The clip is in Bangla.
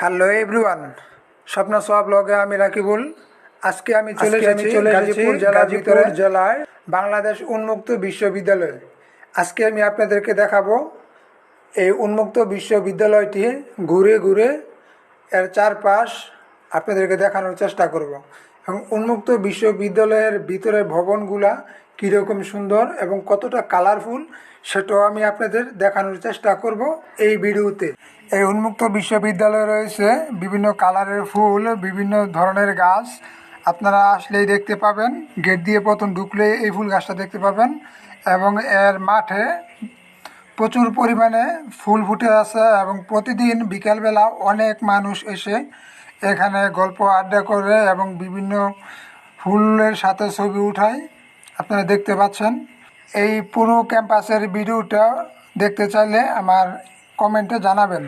হ্যালো এভরিওয়ান স্বপ্ন সব ব্লগে আমি রাকিবুল। আজকে আমি চলে এসেছি চলে গাজীপুর জেলার ভিতরে জেলায় বাংলাদেশ উন্মুক্ত বিশ্ববিদ্যালয়। আজকে আমি আপনাদেরকে দেখাবো এই উন্মুক্ত বিশ্ববিদ্যালয়টি ঘুরে ঘুরে এর চারপাশ আপনাদেরকে দেখানোর চেষ্টা করব। এবং উন্মুক্ত বিশ্ববিদ্যালয়ের ভিতরে ভবনগুলা কীরকম সুন্দর এবং কতটা কালারফুল সেটাও আমি আপনাদের দেখানোর চেষ্টা করব এই ভিডিওতে। এই উন্মুক্ত বিশ্ববিদ্যালয়ে রয়েছে বিভিন্ন কালারের ফুল, বিভিন্ন ধরনের গাছ। আপনারা আসলেই দেখতে পাবেন গেট দিয়ে প্রথম ঢুকলে এই ফুল গাছটা দেখতে পাবেন এবং এর মাঠে প্রচুর পরিমাণে ফুল ফুটে আছে এবং প্রতিদিন বিকালবেলা অনেক মানুষ এসে এখানে গল্প আড্ডা করে এবং বিভিন্ন ফুলের সাথে ছবি উঠায়। আপনারা দেখতে পাচ্ছেন। এই পুরো ক্যাম্পাসের ভিডিওটা দেখতে চাইলে আমার কমেন্টে জানাবেন।